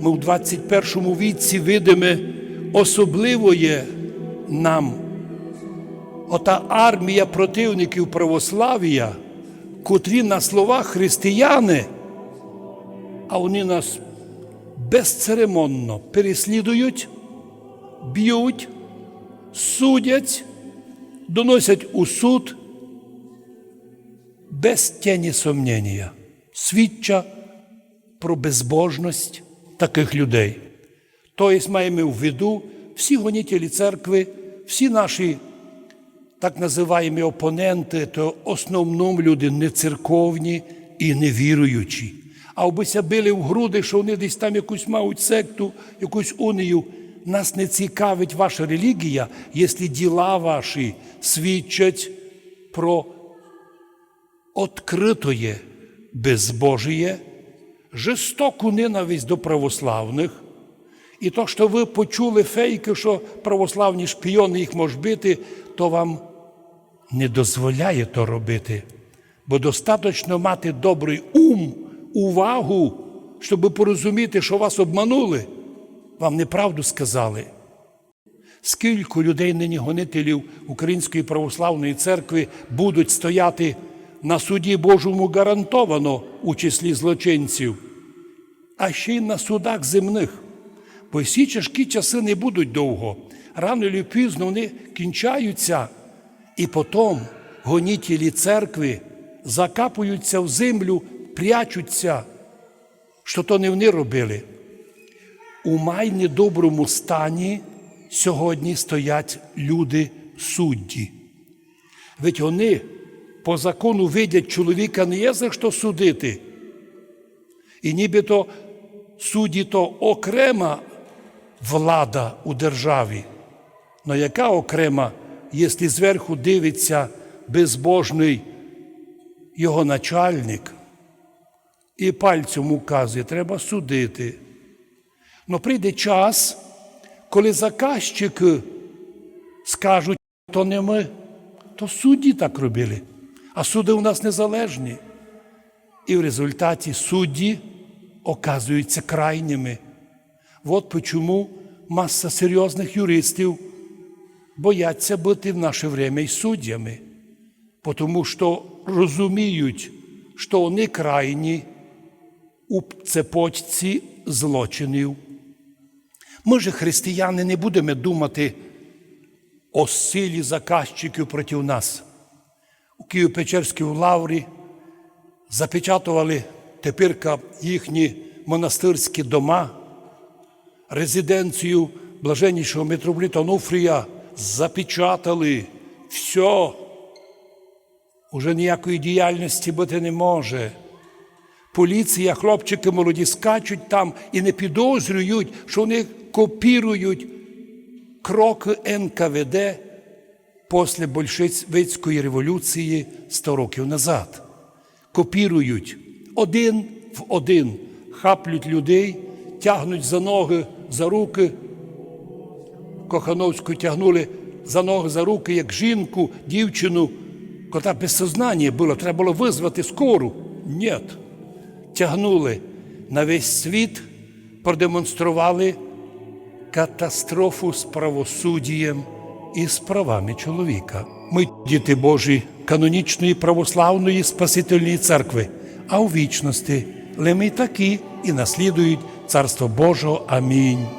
Ми в 21 віці видиме особливо є нам. Ота армія противників православ'я, котрі на словах християни, а вони нас безцеремонно переслідують, б'ють, судять, доносять у суд без тіні сумнення, свідча про безбожність таких людей. Тобто маємо в виду всі гонітелі церкви, всі наші так називаємо опоненти, то основному люди не церковні і не віруючі. А обися били в груди, що вони десь там якусь мають секту, якусь унію. Нас не цікавить ваша релігія, якщо діла ваші свідчать про откритоє безбожіє, жорстоку ненависть до православних. І то, що ви почули фейки, що православні шпіони їх можуть бити, то вам не дозволяє то робити. Бо достатньо мати добрий ум, увагу, щоб порозуміти, що вас обманули, вам неправду сказали. Скільки людей нині гонителів Української православної церкви будуть стояти на суді Божому гарантовано у числі злочинців, а ще й на судах земних. Бо всі тяжкі часи не будуть довго. Рано чи пізно вони кінчаються, і потім гонітелі церкви закапуються в землю, прячуться, що то не вони робили. У май недоброму стані сьогодні стоять люди судді. Ведь вони по закону видять чоловіка не є за що судити. І нібито судді то окрема влада у державі. Но яка окрема, якщо зверху дивиться безбожний його начальник і пальцем указує, треба судити. Но прийде час, коли заказчики скажуть, то не ми, то судді так робили, а суди у нас незалежні. І в результаті судді оказуються крайніми. От чому маса серйозних юристів бояться бути в наше время й суддями, тому що розуміють, що вони крайні у цепочці злочинів. Ми же, християни, не будемо думати о силі заказчиків проти нас. Києво-Печерській лаврі запечатували тепер їхні монастирські дома, резиденцію блаженнішого митрополита Онуфрія запечатали. Все. Уже ніякої діяльності бути не може. Поліція, хлопчики молоді скачуть там і не підозрюють, що вони копірують кроки НКВД після Большевицької революції 100 років назад. Копірують один в один, хаплють людей, тягнуть за ноги, за руки. Кохановську тягнули за ноги, за руки, як жінку, дівчину, котра без сознання була, треба було визвати скору. Ні. Тягнули на весь світ, продемонстрували катастрофу з правосуддям і з правами чоловіка. Ми, діти Божі, канонічної православної Спасительної церкви, а у вічності леми такі і наслідують Царство Божого. Амінь.